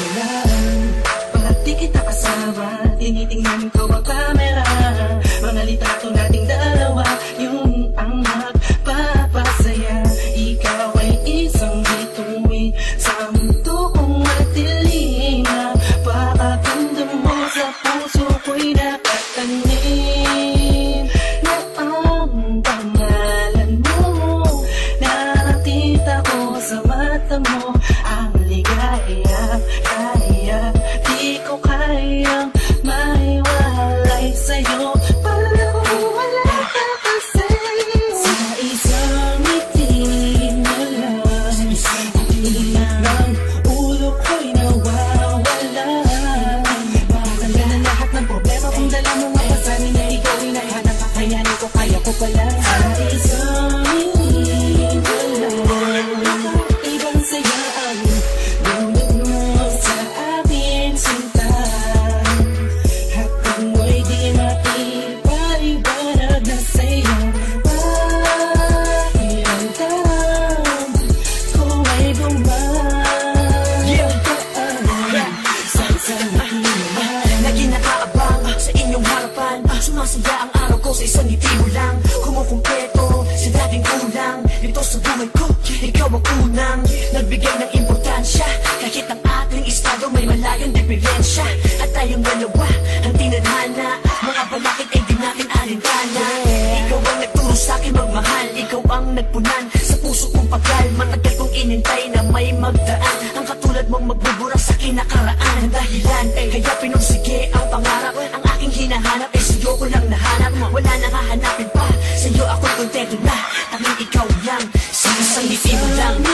simulan Parati kita kasama? Tinitingnan ko ang kamera Mga litrato nating dalawa. Ko, kaya ko pala ang unang nagbigay ng importansya. Kahit ang ating estado may malayong diferensya. At tayong dalawa ang tinadhana. Mga balakid ay di natin alintana. Ikaw ang nagturo sa akin magmahal. Ikaw ang nagpunan sa puso kong pagkal. Matagal kong inintay na may magdaan. Ang katulad mong magbubura sa kinakaraan. Ang dahilan ay kaya pinursige ang pangarap. Ang aking hinahanap ay sa'yo ko lang nahanap. Wala nang hahanapin pa. Sa'yo ako'y kontento na. Tanging people